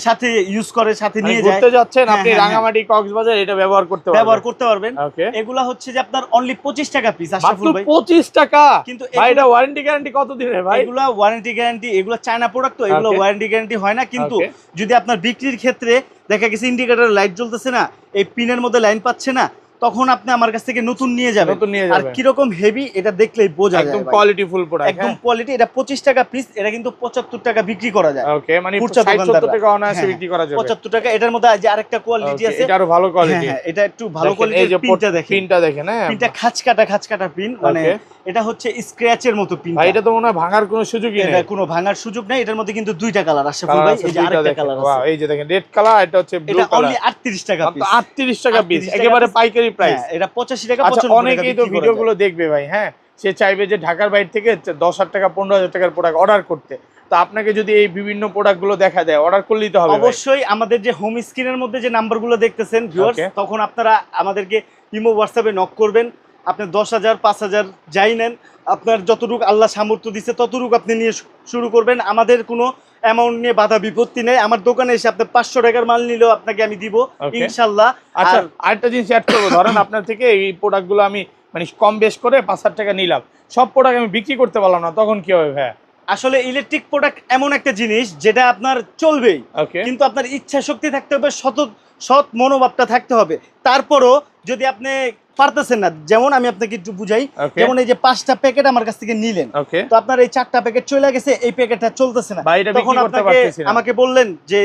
সাথে ইউজ করে সাথে নিয়ে যায়। মানে ঘুরতে যাচ্ছেন হ্যাঁ, আপনি হ্যাঁ, রাঙামাটি কক্সবাজার এটা ব্যবহার করতে পারবেন। ব্যবহার করতে পারবেন। এগুলা হচ্ছে যে আপনার অনলি পঁচিশ টাকা পিস আশাফুল ভাই। পঁচিশ টাকা? কিন্তু ভাই এটা ওয়ারেন্টি গ্যারান্টি কত দিনের ভাই? এগুলা ওয়ারেন্টি গ্যারান্টি এগুলো চায়না প্রোডাক্ট তো এগুলো ওয়ারেন্টি গ্যারান্টি হয় না। কিন্তু যদি আপনার বিক্রির ক্ষেত্রে দেখা গেছে ইন্ডিকেটর লাইট জ্বলতেছে না এই পিনের মধ্যে লাইন পাচ্ছে না তখন আপনি আমার কাছ থেকে নতুন নিয়ে যাবেন। নতুন নিয়ে আর যাবেন। কীরকম হেভি এটা দেখলেই বোঝা যায় একদম কোয়ালিটি ফুল প্রোডাক্ট একদম কোয়ালিটি এটা পঁচিশ টাকা পিস এটা কিন্তু পঁচাত্তর টাকা বিক্রি করা যায়। ওকে মানে খুচরা 60 70 টাকা অনায়াসে হ্যাঁ, বিক্রি করা যাবে। পঁচাত্তর টাকা এটার মধ্যে যে আরেকটা কোয়ালিটি আছে। এটা আরও ভালো হ্যাঁ, কোয়ালিটি হ্যাঁ, এটা একটু ভালো কোয়ালিটির পিনটা দেখেন। পিনটা দেখেন হ্যাঁ। পিনটা খাঁচ কাটা খাঁচ কাটা পিন মানে এটা হচ্ছে স্ক্র্যাচের মতো পিন ভাই এটা তো মনে হয় ভাঙার কোনো সুযোগই নেই। এটা কোনো ভাঙার সুযোগ নাই এটার মধ্যে কিন্তু দুইটা কালার আসে কালার ভাই। এই যে আরেকটা কালার আছে। এই যে দেখেন রেড কালার এটা হচ্ছে ব্লু কালার এটা অনলি 38 টাকা পিস 38 টাকা পিস একেবারে piece। প্রাইস হ্যাঁ, এটা 85 টাকা আচ্ছা অনেকেই তো ভিডিওগুলো দেখবে ভাই হ্যাঁ? সে চাইবে যে ঢাকার বাইরে থেকে দশ হাজার টাকা পনেরো হাজার টাকার প্রোডাক্ট অর্ডার করতে। তো আপনাকে যদি এই বিভিন্ন প্রোডাক্টগুলো দেখা দেয় অর্ডার করলেই তো হবে অবশ্যই আমাদের যে হোম স্ক্রিনের মধ্যে যে নাম্বারগুলো দেখতেছেন ভিউয়ার্স তখন আপনারা আমাদেরকে ইমো হোয়াটসঅ্যাপে নক করবেন। আপনি দশ হাজার পাঁচ হাজার যাই নেন আপনার যতটুকু আল্লাহ সামর্থ্য দিচ্ছে ততটুকু আপনি নিয়ে শুরু করবেন। আমাদের কোনো অ্যামাউন্ট নিয়ে বাধা বিপত্তি নেই। আমার দোকানে এসে আপনি পাঁচশো টাকার মাল নিলেও আপনাকে আমি দিব ইনশাল্লাহ। আচ্ছা আরেকটা জিনিস অ্যাড করব। ধরেন আপনার থেকে এই প্রোডাক্টগুলো আমি মানে কম বেশ করে পাঁচ হাজার টাকা নিলাম। সব প্রোডাক্ট আমি বিক্রি করতে পারলাম না তখন কি হবে ভাই আসলে ইলেকট্রিক প্রোডাক্ট এমন একটা জিনিস যেটা আপনার চলবেই। কিন্তু আপনার ইচ্ছা শক্তি থাকতে হবে সত সৎ মনোভাবটা থাকতে হবে। তারপরও যদি আপনি পারতেছেন না যেমন আমি আপনাকে একটু বুঝাই যেমন এই যে পাঁচটা প্যাকেট আমার কাছ থেকে নিলেন তো আপনার এই চারটা প্যাকেট চলে গেছে এই প্যাকেটটা চলতেছে না। তখন আপনাকে আমাকে বললেন যে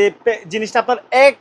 জিনিসটা আপনার এক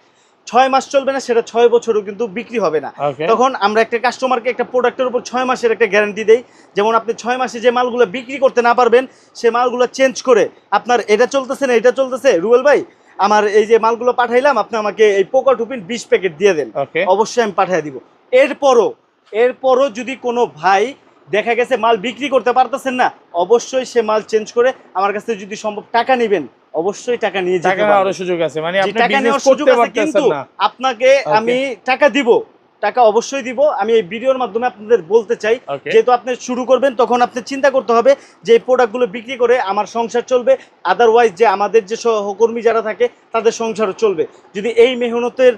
ছয় মাস চলবে না সেটা ছয় বছরও কিন্তু বিক্রি হবে না। তখন আমরা একটা কাস্টমারকে একটা প্রোডাক্টের উপর ছয় মাসের একটা গ্যারান্টি দেই। যেমন আপনি ছয় মাসে যে মালগুলো বিক্রি করতে না পারবেন সে মালগুলো চেঞ্জ করে আপনার এটা চলতেছে না এটা চলতেছে। রুয়েল ভাই আমার এই যে মালগুলো পাঠাইলাম আপনি আমাকে এই পোকা টুপিন বিশ প্যাকেট দিয়ে দেন। অবশ্যই আমি পাঠিয়ে দিব। এরপরও এরপরও যদি কোনো ভাই দেখা গেছে মাল বিক্রি করতে পারতেছেন না অবশ্যই সে মাল চেঞ্জ করে আমার কাছে যদি সম্ভব টাকা নেবেন অবশ্যই টাকা নিয়ে যেতে টাকা নেওয়ার সুযোগ আছে। মানে আপনি টাকা বিজনেস নেওয়ার সুযোগ করতে আছে পারতেছেন কিন্তু না। আপনাকে আমি টাকা দিব। টাকা অবশ্যই দিব। আমি এই ভিডিওর মাধ্যমে আপনাদের বলতে চাই যেহেতু আপনি শুরু করবেন তখন আপনি চিন্তা করতে হবে যে এই প্রোডাক্টগুলো বিক্রি করে আমার সংসার চলবে। আদারওয়াইজ যে আমাদের যে সহকর্মী যারা থাকে তাদের সংসারও চলবে। যদি এই মেহনতের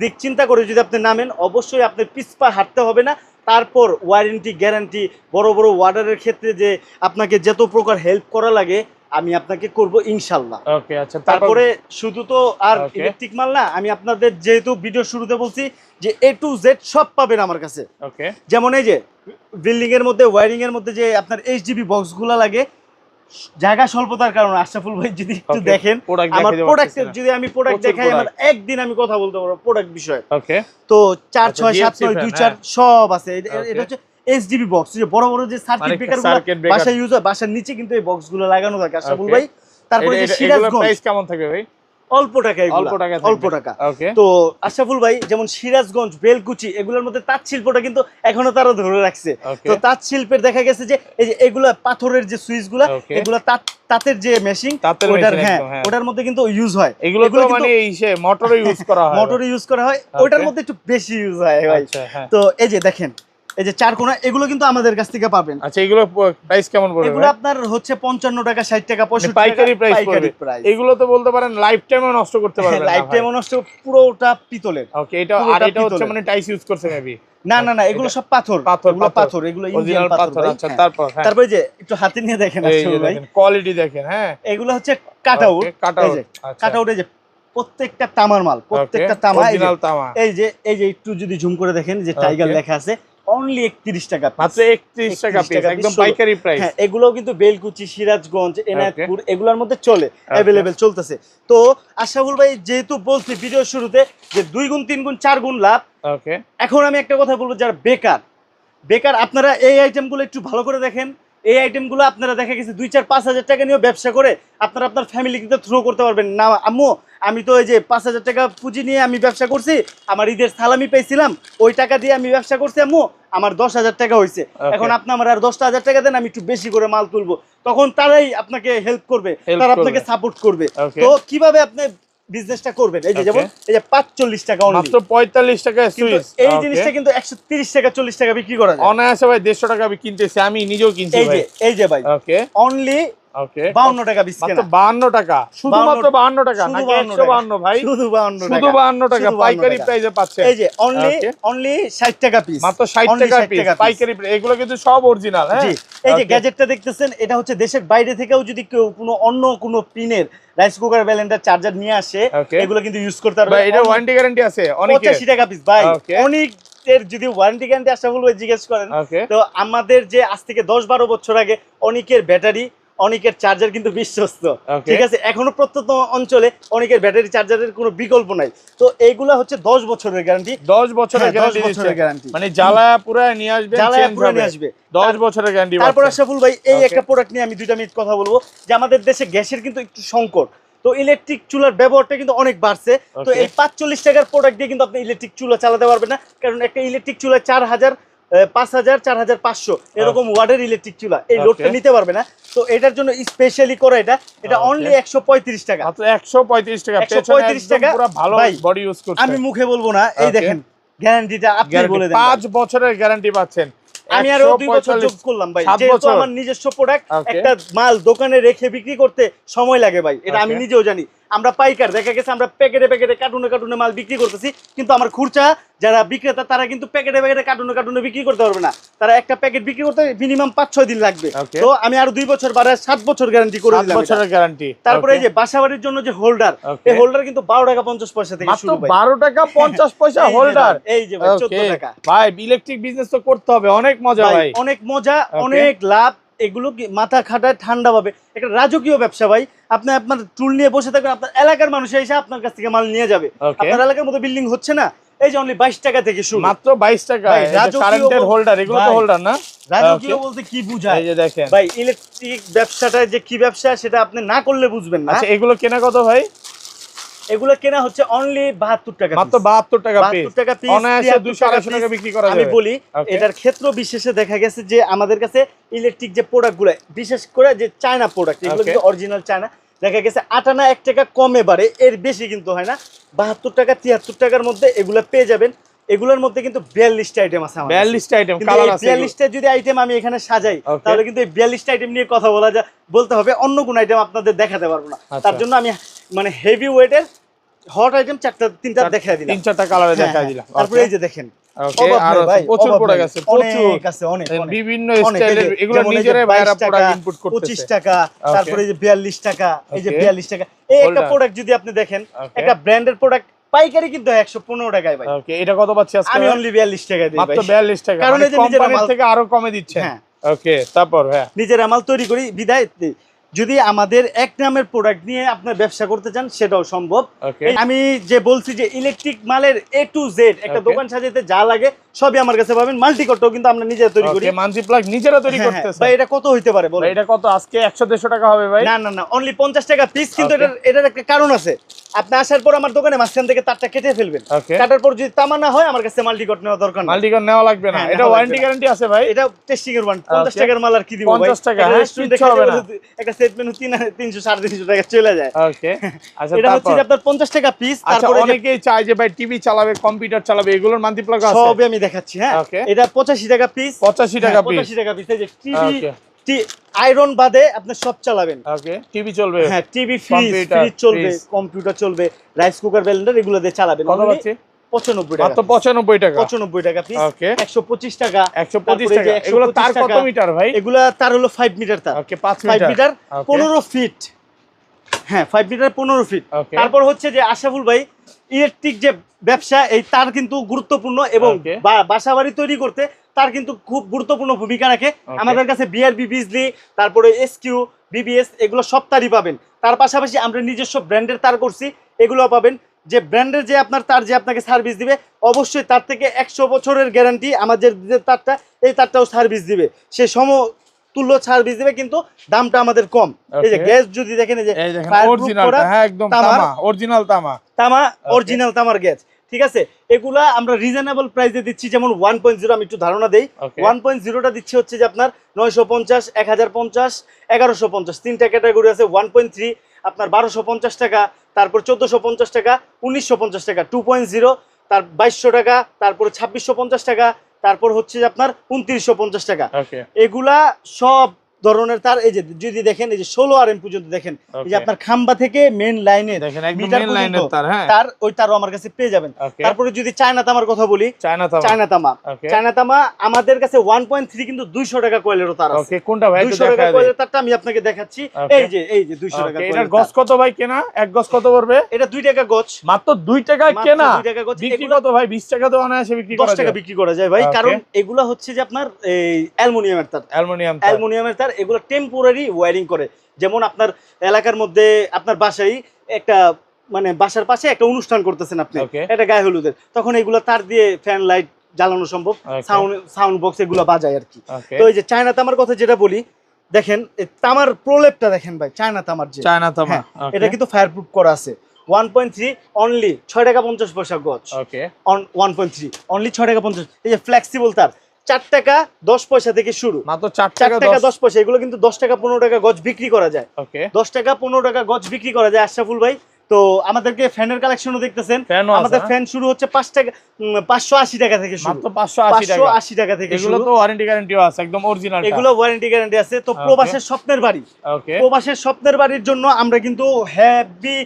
দিক চিন্তা করে যদি আপনি নামেন অবশ্যই আপনার পিছপা হাঁটতে হবে না। তারপর ওয়ারেন্টি গ্যারান্টি বড় বড় ওয়ার্ডারের ক্ষেত্রে যে আপনাকে যত প্রকার হেল্প করা লাগে আমি আপনাকে করব ইনশাল্লাহ ওকে আচ্ছা তারপরে? শুধু তো আর ইলেকট্রিক মাল না আমি আপনাদের যেহেতু ভিডিও শুরুতে বলছি যে এ টু জেড সব পাবেন আমার কাছে। ওকে। যেমন এই যে বিল্ডিং এর মধ্যে ওয়ারিং এর মধ্যে যে আপনার এইচডিবি বক্সগুলো লাগে জায়গা স্বল্পতার কারণে আশরাফুল ভাই যদি একটু দেখেন আমার প্রোডাক্টের যদি আমি প্রোডাক্ট দেখাই আমার একদিন আমি কথা বলতে পারব প্রোডাক্ট বিষয়ে। ওকে। তো চার আচ্ছা, ছয় সাত নয় দুই চার হ্যাঁ। সব আছে। এটা হচ্ছে এইচডিবি বক্স যে বড় বড় যে সার্কিট ব্রেকার। বাসায় ইউজ হয় বাসার নিচে কিন্তু এই বক্সগুলো লাগানো থাকে আশরাফুল. ভাই। তারপরে যে সিরাজগঞ্জ প্রাইস কেমন থাকবে ভাই? অল্প টাকা এগুলা, অল্প টাকা অল্প টাকা। তো আশরাফুল ভাই যেমন সিরাজগঞ্জ বেলকুচি এগুলোর মধ্যে তাঁত শিল্পটা কিন্তু এখনও তারা ধরে রাখছে। তো তাঁত শিল্পের দেখা গেছে যে এই যে এগুলা পাথরের যে সুইচগুলা. এগুলা তাঁত তাঁতের যে মেশিন ওটার হ্যাঁ হ্যাঁ। ওটার মধ্যে কিন্তু ইউজ হয়। এগুলো তো মানে মোটরে ইউজ করা হয় মোটর ইউজ করা হয় ওটার মধ্যে একটু বেশি ইউজ হয় ভাই। আচ্ছা হ্যাঁ। তো এই যে দেখেন এই যে চার কোনা এগুলো কিন্তু আমাদের কাছ থেকে পাবেন। আচ্ছা এগুলো প্রাইস কেমন পড়বে এগুলো আপনার হচ্ছে পঞ্চান্ন টাকা ষাট টাকা মানে পঁয়ষট্টি পাইকারি প্রাইস পাইকারি পড়বে। প্রাইস এগুলো তো বলতে পারেন লাইফ টাইমও নষ্ট করতে পারবেন লাইফ টাইম নষ্ট পুরোটা পিতলের। ওকে এটা আর এটা হচ্ছে মানে টাইস ইউজ করছে মেবি না না না এগুলো সব পাথর। পাথর, এগুলো পাথর। পাথর এগুলো ইন্ডিয়ান পাথর আচ্ছা হ্যাঁ। তারপর হ্যাঁ। তারপরে যে একটু হাতে নিয়ে দেখেন আসলে ভাই। কোয়ালিটি দেখেন হ্যাঁ। এগুলো হচ্ছে কাট আউট কাট এই যে প্রত্যেকটা তামার মাল প্রত্যেকটা তামা এই যে- তামা। এই যে এই যে একটু যদি ঝুম করে দেখেন যে টাইগার. লেখা আছে অনলি একত্রিশ টাকা piece। মাত্র 31 টাকা 31 পিস একদম পাইকারি প্রাইস হ্যাঁ এগুলোও কিন্তু বেলকুচি সিরাজগঞ্জ এনায়তপুর এগুলোর মধ্যে চলে অ্যাভেলেবেল চলতেছে। তো আশাফুল ভাই যেহেতু বলছি ভিডিও শুরুতে যে দুই গুণ তিন গুণ চার গুণ লাভ। ওকে এখন আমি একটা কথা বলব যারা বেকার বেকার আপনারা এই আইটেমগুলো একটু ভালো করে দেখেন। এই আইটেমগুলো আপনারা দেখা গেছে দুই চার পাঁচ হাজার টাকা নিয়েও ব্যবসা করে আপনারা আপনার ফ্যামিলিকে থ্রো করতে পারবেন। না আম্মু আমি তো ওই যে পাঁচ হাজার টাকা পুঁজি নিয়ে আমি ব্যবসা করছি আমার ঈদের সালামি পেয়েছিলাম ওই টাকা দিয়ে আমি ব্যবসা করছি আম্মু। আমার দশ হাজার টাকা হয়েছে এখন আপনি আমার আর দশটা হাজার টাকা দেন আমি একটু বেশি করে মাল তুলবো। তখন তারাই আপনাকে হেল্প করবে তারা আপনাকে সাপোর্ট করবে। তো কীভাবে আপনি বিজনেসটা করবেন? এই যে যেমন এই যে পাঁচচল্লিশ টাকা। মাত্র টাকা সুইচ। এই জিনিসটা কিন্তু একশো তিরিশ টাকা চল্লিশ টাকা বিক্রি করা যায়। অনায়াসে ভাই দেড়শো টাকা আমি কিনতেছি আমি নিজেও কিনছি এই যে এই যে ভাই। ওকে অনলি ওকে বাউন্ন টাকা বিস্কেট মাত্র বাহান্ন টাকা। শুধুমাত্র বাহান্ন টাকা নাকি 52 একশো বাহান্ন ভাই? শুধু বাউন্ন শুধু টাকা শুধু 52 পাইকারি প্রাইসে পাচ্ছে এই যে অনলি অনলি ষাট টাকা পিস মাত্র ষাট টাকা পিস পাইকারি এগুলো কিন্তু সব অরিজিনাল হ্যাঁ? এই যে গ্যাজেটটা দেখতেছেন এটা হচ্ছে দেশের বাইরে থেকেও যদি কেউ কোনো অন্য কোনো পিনের রাইস কুকার ব্যালেন্ডার চার্জার নিয়ে আসে এগুলো কিন্তু ইউজ করতে পারবে। ভাই এটা ওয়ারেন্টি গ্যারান্টি আছে অনেকে পঁচাশি টাকা পিস ভাই. অনেকের যদি ওয়ারেন্টি গ্যারান্টি আসা বলব জিজ্ঞেস করেন। তো আমাদের যে আজ থেকে দশ বারো বছর আগে অনেকের ব্যাটারি অনেকের চার্জার কিন্তু বিশ্বস্ত। ঠিক আছে? এখনও প্রত্যন্ত অঞ্চলে অনেকের ব্যাটারি চার্জারের কোনো বিকল্প নাই। তো এইগুলা হচ্ছে দশ বছরের গ্যারান্টি দশ বছরের গ্যারান্টি। মানে জ্বালা পুরা নিয়ে আসবে জ্বালায়া পুরা নিয়ে আসবে। দশ বছরের গ্যারান্টি তারপর ভাই এই একটা প্রোডাক্ট নিয়ে আমি দুইটা মিনিট কথা বলব যে আমাদের দেশে গ্যাসের কিন্তু একটু সংকট। তো ইলেকট্রিক চুলার ব্যবহারটা কিন্তু অনেক বাড়ছে। তো. এই পাঁচচল্লিশ টাকার প্রোডাক্ট দিয়ে কিন্তু আপনি ইলেকট্রিক চুলা চালাতে পারবেন না। কারণ একটা ইলেকট্রিক চুলা চার হাজার পাঁচ হাজার চার হাজার পাঁচশো এরকম ওয়ার্ডের ইলেকট্রিক চুলা। এই লোডটা নিতে পারবে না। তো এটার জন্য স্পেশালি করা এটা। এটা Okay. অনলি একশো পঁয়ত্রিশ টাকা। মাত্র একশো পঁয়ত্রিশ টাকা। 135 পেছনে টাকা। ভালো বডি ইউজ করছে। আমি মুখে বলব না। এই দেখেন গ্যারান্টিটা আপনি বলে দেন। পাঁচ বছরের গ্যারান্টি পাচ্ছেন। আমি আরও দুই বছর যোগ করলাম ভাই। যেহেতু। আমার নিজস্ব প্রোডাক্ট একটা মাল দোকানে রেখে বিক্রি করতে সময় লাগে ভাই। এটা আমি নিজেও জানি। আমরা পাইকার দেখা গেছে আমরা প্যাকেটে প্যাকেটে কার্টুনে কার্টুনে মাল বিক্রি করতেছি কিন্তু আমার খুরচা যারা বিক্রেতা তারা কিন্তু প্যাকেটে প্যাকেটে কার্টুনে কার্টুনে বিক্রি করতে পারবে না। তারা একটা প্যাকেট বিক্রি করতে মিনিমাম পাঁচ ছয় দিন লাগবে। তো আমি আরও দুই বছর বাড়ায় সাত বছর গ্যারান্টি করে দিলাম বছরের গ্যারান্টি তারপরে এই যে বাসাবাড়ির জন্য যে হোল্ডার এই হোল্ডার কিন্তু বারো টাকা পঞ্চাশ পয়সা থেকে শুরু বারো টাকা পঞ্চাশ পয়সা হোল্ডার এই যে ভাই চোদ্দ টাকা। ভাই ইলেকট্রিক বিজনেস তো করতে হবে অনেক মজা ভাই অনেক মজা অনেক লাভ। এগুলো মাথা খাটায় ঠান্ডা পাবে? একটা রাজকীয় ব্যবসা ভাই। আপনি আপনার টুল নিয়ে বসে থাকবেন আপনার এলাকার মানুষ এসে আপনার কাছ থেকে মাল নিয়ে যাবে। আপনার এলাকার মতো বিল্ডিং হচ্ছে না। এই যে অনলি বাইশ টাকা থেকে শুরু। মাত্র বাইশ টাকা কারেন্টের হোল্ডার এগুলো তো হোল্ডার না? রাজকীয় বলতে কি বুঝায়? এই যে দেখেন। ভাই ইলেকট্রিক ব্যবসাটা যে কি ব্যবসা সেটা আপনি না করলে বুঝবেন না। আচ্ছা এগুলো কেনা কত ভাই? এগুলো কেনা হচ্ছে অনলি বাহাত্তর টাকা মাত্র বাহাত্তর টাকা বাহাত্তর টাকা পিস টাকা বিক্রি করা আমি বলি এটার ক্ষেত্র বিশেষে দেখা গেছে যে আমাদের কাছে ইলেকট্রিক যে প্রোডাক্টগুলো বিশেষ করে যে চায়না প্রোডাক্ট এগুলো কিন্তু অরিজিনাল চায়না দেখা গেছে আটানা এক টাকা কমে বাড়ে এর বেশি কিন্তু হয় না। বাহাত্তর টাকা তিয়াত্তর টাকার মধ্যে এগুলো পেয়ে যাবেন। এগুলোর মধ্যে কিন্তু বিয়াল্লিশটা আইটেম আছে আমার বিয়াল্লিশটা আইটেম কালার আছে বিয়াল্লিশটা যদি আইটেম আমি এখানে সাজাই তাহলে কিন্তু এই বিয়াল্লিশটা আইটেম নিয়ে কথা বলা যা বলতে হবে অন্য কোন আইটেম আপনাদের দেখাতে পারব না। আচ্ছা। তার জন্য আমি মানে হেভি ওয়েটের হট আইটেম চারটা তিনটা দেখা দিলাম। তিন চারটা কালারে হ্যাঁ, দেখা হ্যাঁ। দিলাম। তারপরে এই যে দেখেন। প্রোডাক্ট নেই। আছে প্রচুর অনেক অনেক অনেক। বিভিন্ন অনেক, এই যে স্টাইলের এগুলো যেমন এই যে নিজেরাই 22 টাকা, প্রোডাক্ট ইনপুট 25 টাকা তারপরে এই যে 42 টাকা এই যে Okay. 42 টাকা। এই একটা প্রোডাক্ট যদি আপনি দেখেন একটা ব্র্যান্ডের প্রোডাক্ট পাইকারি কিন্তু হয় 115 টাকায় ভাই। ওকে এটা কত পাচ্ছি আজকে? আমি অনলি 42 টাকায় দিই ভাই। মাত্র 42 টাকা কারণ মানে এই যে নিজেরা মাল- থেকে আরও কমে দিচ্ছেন। হ্যাঁ। ওকে তারপর হ্যাঁ। নিজের মাল তৈরি করি বিদায় যদি আমাদের এক নামের প্রোডাক্ট নিয়ে আপনার ব্যবসা করতে চান সেটাও সম্ভব। আমি যে বলছি যে ইলেকট্রিক মালের এ টু জেড একটা. দোকান সাজাতে যা লাগে সবই আমার কাছে পাবেন। মাল্টিকটও কিন্তু আমরা নিজে তৈরি করি। মানসি প্লাগ নিজেরা তৈরি হ্যাঁ, হ্যাঁ। ভাই এটা কত হইতে পারে ভাই, এটা কত? আজকে 100 150 টাকা হবে ভাই। না না না অনলি পঞ্চাশ টাকা পিস কিন্তু. এটার এটার একটা কারণ আছে। আপনি আসার পর আমার দোকানে মাঝখান থেকে তারটা কেটে ফেলবেন. কাটার পর যদি তামা না হয় আমার কাছে মাল্টিকট নেওয়া দরকার না মাল্টিকন নেওয়া লাগবে না। হ্যাঁ, এটা ওয়ারেন্টি গ্যারান্টি আছে ভাই। এটা টেস্টিং এর ওয়ান পঞ্চাশ টাকার মাল আর কি দিব ভাই? 50 টাকা, একটা হ্যাঁ, সেট মেনু তিন তিনশো সাড়ে তিনশো টাকা চলে যায়। ওকে আচ্ছা এটা হচ্ছে আপনার পঞ্চাশ টাকা পিস আচ্ছা তারপরে অনেকেই চায় যে ভাই টিভি চালাবে কম্পিউটার চালাবে এগুলোর মান্থলি প্লাগ আছে। সবই আমি দেখাচ্ছি হ্যাঁ. এটা পঁচাশি টাকা পিস 85 টাকা পিস পঁচাশি টাকা পিস এই যে টিভি. আয়রন বাদে আপনি সব চালাবেন। ওকে টিভি চলবে। হ্যাঁ টিভি ফ্রিজ ফ্রিজ চলবে কম্পিউটার চলবে রাইস কুকার ব্লেন্ডার এগুলো দিয়ে চালাবেন। কত পাচ্ছি? পঁচানব্বই মাত্র 95 টাকা। পঁচানব্বই টাকা পিস. একশো পঁচিশ টাকা। 125 তারপরে এই যে টাকা। এগুলো তার কত মিটার ভাই? এগুলা তার হলো ফাইভ মিটার তার। Okay 5 five metre metre Okay. পনেরো ফিট হ্যাঁ ফাইভ মিটার পনেরো ফিট তারপর হচ্ছে যে আশাফুল ভাই ইলেকট্রিক যে ব্যবসা এই তার কিন্তু গুরুত্বপূর্ণ এবং Okay. বা- বাসা বাড়ি তৈরি করতে তার কিন্তু খুব গুরুত্বপূর্ণ ভূমিকা রাখে। আমাদের কাছে বিআরবি বিজলি তারপরে এসকিউ বিবিএস এগুলো সব তারই পাবেন। তার পাশাপাশি আমরা নিজস্ব ব্র্যান্ডের তার করছি এগুলো পাবেন। যে ব্র্যান্ডের যে আপনার তার যে আপনাকে সার্ভিস দিবে অবশ্যই তার থেকে একশো বছরের গ্যারান্টি আমাদের যে তারটা এই তারটাও সার্ভিস দিবে। সে সম তুল্য সার্ভিস দিবে কিন্তু দামটা আমাদের কম। এই যে গ্যাস যদি দেখেন এই যে অরিজিনাল হ্যাঁ। তামা অরিজিনাল তামা। তামা অরিজিনাল তামার গ্যাস ঠিক আছে? এগুলা আমরা রিজনেবল প্রাইসে দিচ্ছি যেমন ওয়ান পয়েন্ট জিরো আমি একটু ধারণা দিই। ওয়ান পয়েন্ট জিরোটা দিচ্ছি হচ্ছে যে আপনার নয়শো পঞ্চাশ এক হাজার পঞ্চাশ এগারোশো পঞ্চাশ। তিনটা ক্যাটাগরি আছে ওয়ান পয়েন্ট থ্রি আপনার বারোশো পঞ্চাশ টাকা তারপর চোদ্দোশো পঞ্চাশ টাকা উনিশশো পঞ্চাশ টাকা টু পয়েন্ট জিরো তার বাইশশো টাকা তারপর ছাব্বিশশো পঞ্চাশ টাকা তারপর হচ্ছে যে আপনার উনত্রিশশো পঞ্চাশ টাকা। এগুলা সব ধরনের তার এই যে যদি দেখেন এই যে ষোলো আর এম পর্যন্ত দেখেন এই যে আপনার খাম্বা থেকে মেন লাইনে মিটার পর্যন্ত তার হ্যাঁ। তার ওই তারও আমার কাছে পেয়ে যাবেন। তারপরে যদি চায়না তামার কথা বলি চায়না তামা। চায়না তামা। আমাদের কাছে ওয়ান পয়েন্ট থ্রি কিন্তু দুইশো টাকা কয়েলেরও তার আছে। কোনটা ভাই? দুইশো টাকা কয়েলের তারটা আমি আপনাকে দেখাচ্ছি। এই যে এই যে দুইশো টাকা এটার এর কত ভাই কেনা? এক গছ কত পড়বে? এটা দুই টাকা গছ। মাত্র দুই টাকা কেনা? দুই টাকা গছ। বিক্রি কত ভাই? বিশ টাকা তো অনায়াসে বিক্রি দশ টাকা বিক্রি করা যায় ভাই. কারণ এগুলা হচ্ছে যে আপনার এই অ্যালুমিনিয়ামের তার। অ্যালুমিনিয়াম অ্যালুমিনিয়ামের তার এগুলো টেম্পোরারি ওয়ারিং করে। যেমন আপনার এলাকার মধ্যে আপনার বাসায় একটা মানে বাসার পাশে একটা অনুষ্ঠান করতেছেন আপনি. এটা গায়ে হলুদের। তখন এগুলো তার দিয়ে ফ্যান লাইট জ্বালানো সম্ভব সাউন্ড সাউন্ড বক্স এগুলো বাজায় আর কি। তো এই যে চায়না তামার কথা যেটা বলি দেখেন তামার প্রলেপটা দেখেন ভাই চায়না তামার যে। চায়না তামা হ্যাঁ, এটা কিন্তু ফায়ার প্রুফ করা আছে। ওয়ান পয়েন্ট থ্রি অনলি ছয় টাকা পঞ্চাশ পয়সা গজ। Okay on one point three only ছয় টাকা পঞ্চাশ। এই যে ফ্লেক্সিবল তার চার টাকা দশ পয়সা থেকে শুরু। মাত্র চার চার টাকা দশ পয়সা এগুলো কিন্তু দশ টাকা পনেরো টাকা গজ বিক্রি করা যায়। দশ টাকা পনেরো টাকা গজ বিক্রি করা যায় আশরাফুল ভাই। তো আমাদেরকে ফ্যানের কালেকশনও দেখতেছেন। আমাদের ফ্যান শুরু হচ্ছে পাঁচ টাকা পাঁচশো আশি টাকা থেকে শুরু। পাঁচশো আশি টাকা। আশি টাকা থেকে এগুলো তো ওয়ারেন্টি গ্যারান্টিও আছে একদম অরিজিনাল এগুলো ওয়ারেন্টি গ্যারান্টি আছে। তো প্রবাসের স্বপ্নের বাড়ি। প্রবাসের স্বপ্নের বাড়ির জন্য আমরা কিন্তু হ্যাভি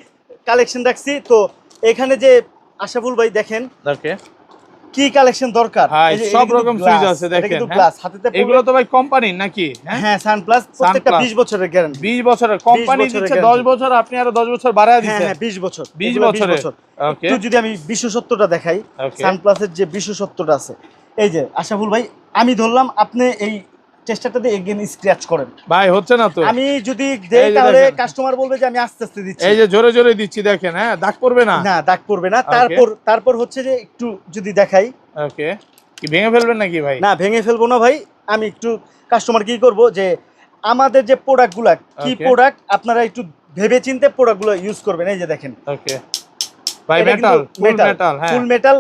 কালেকশন রাখছি তো এখানে যে আশাফুল ভাই দেখেন কি কালেকশন দরকার? হ্যাঁ, সব রকম সুইচ আছে দেখেন, কিন্তু হ্যাঁ। হাতেতে এগুলো তো ভাই নাকি? হ্যাঁ? সান প্লাস প্রত্যেকটা 20 বছরের গ্যারান্টি বিশ বছরের কোম্পানি দিচ্ছে guarantee। দশ বছর আপনি আরও দশ বছর বাড়ায় হ্যাঁ দিচ্ছেন। হ্যাঁ 20 বছর। 20 বছরের। বছর। ওকে একটু যদি আমি বিশেষত্বটা দেখাই সান সানপ্লাসের যে বিশেষত্বটা আছে এই যে আশাফুল ভাই আমি ধরলাম আপনি এই চেষ্টাটা দিয়ে এগেন স্ক্র্যাচ করেন। ভাই হচ্ছে না তো? আমি যদি দেই তাহলে। কাস্টমার বলবে যে আমি আস্তে আস্তে দিচ্ছি। এই যে জোরে জোরে দিচ্ছি দেখেন হ্যাঁ দাগ পড়বে না? না দাগ পড়বে না। তারপর তারপর হচ্ছে যে একটু যদি দেখাই। ওকে কি ভেঙে ফেলবেন নাকি ভাই? না ভেঙে ফেলব না ভাই। আমি একটু কাস্টমার কি করব যে আমাদের যে প্রোডাক্টগুলা কি প্রোডাক্ট আপনারা একটু ভেবে চিন্তে প্রোডাক্টগুলো ইউজ করবেন। এই যে দেখেন। ওকে ভাই মেটাল ফুল মেটাল হ্যাঁ। ফুল মেটাল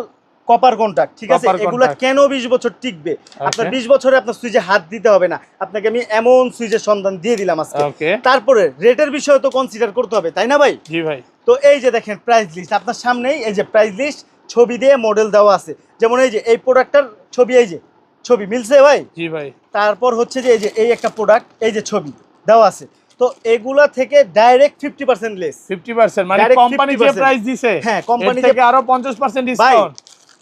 কপার কন্টাক্ট ঠিক আছে? এগুলা কেন 20 বছর টিকবে? আপনার বিশ বছরে আপনার সুইচে হাত দিতে হবে না। আপনাকে আমি এমন সুইচের সন্ধান দিয়ে দিলাম আজকে। তারপরে রেটের বিষয় তো কনসিডার করতে হবে তাই না ভাই? জি ভাই। তো এই যে দেখেন প্রাইস লিস্ট আপনার সামনেই এই যে প্রাইস লিস্ট ছবি দিয়ে মডেল দেওয়া আছে। যেমন এই যে এই প্রোডাক্টটার ছবি এই যে ছবি মিলছে ভাই? জি ভাই। তারপর হচ্ছে যে এই যে এই একটা প্রোডাক্ট এই যে ছবি দেওয়া আছে। তো এগুলা থেকে direct fifty percent less fifty percent মানে কোম্পানি যে প্রাইস দিছে হ্যাঁ, কোম্পানি থেকে আরও পঞ্চাশ পার্সেন্ট ভাই ডিসকাউন্ট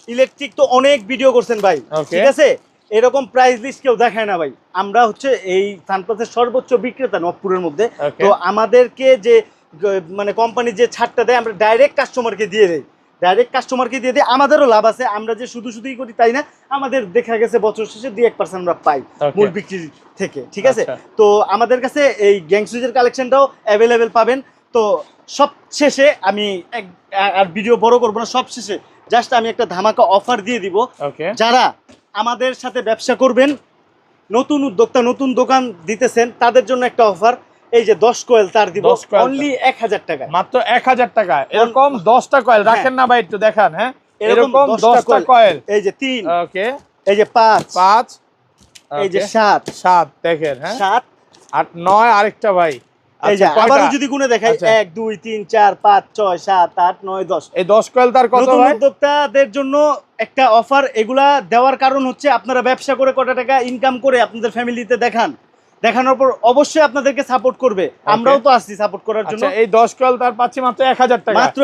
ইলেকট্রিক তো অনেক ভিডিও করছেন ভাই ঠিক আছে? এরকম প্রাইস লিস্ট কেউ দেখায় না ভাই। আমরা হচ্ছে এই সানপ্লাসের সর্বোচ্চ বিক্রেতা নবপুরের মধ্যে। তো আমাদেরকে যে মানে কোম্পানি যে ছাড়টা দেয় আমরা ডাইরেক্ট কাস্টমারকে দিয়ে দেয় ডাইরেক্ট কাস্টমারকে দিয়ে দিই আমাদেরও লাভ আছে। আমরা যে শুধু শুধুই করি তাই না আমাদের দেখা গেছে বছর শেষে দুই এক পার্সেন্ট আমরা পাই মূল বিক্রির থেকে ঠিক আছে? আচ্ছা। তো আমাদের কাছে এই গ্যাং সুইচের কালেকশনটাও অ্যাভেলেবেল পাবেন। তো সব শেষে আমি এক- আর ভিডিও বড় করব না সব শেষে জাস্ট আমি একটা ধামাকা অফার দিয়ে দিব। যারা আমাদের সাথে ব্যবসা করবেন নতুন উদ্যোক্তা নতুন দোকান দিতেছেন তাদের জন্য একটা অফার এই যে দশ কোয়েল তার দিব 10 অনলি এক হাজার টাকা মাত্র এক হাজার টাকা এরকম দশটা কয়েল রাখেন না ভাই একটু দেখান হ্যাঁ? এরকম এরকম 10টা দশটা কয়েল এই যে তিন ওকে এই যে পাঁচ পাঁচ। এই যে okay, সাত। সাত দেখেন হ্যাঁ? সাত। আট নয় আরেকটা ভাই। এই যে আচ্ছা, আবারও যদি গুনে দেখাই আচ্ছা। এই কয়েল তার কত উদ্যোক্তাদের জন্য একটা অফার এগুলা দেওয়ার কারণ হচ্ছে আপনারা ব্যবসা করে কত টাকা ইনকাম করে আপনাদের ফ্যামিলিতে দেখান। দেখানোর পর অবশ্যই আপনাদেরকে সাপোর্ট করবে। আমরাও তো আসছি সাপোর্ট করার জন্য। আচ্ছা এই দশ কয়েল তার পাচ্ছি মাত্র এক হাজার টাকা। মাত্র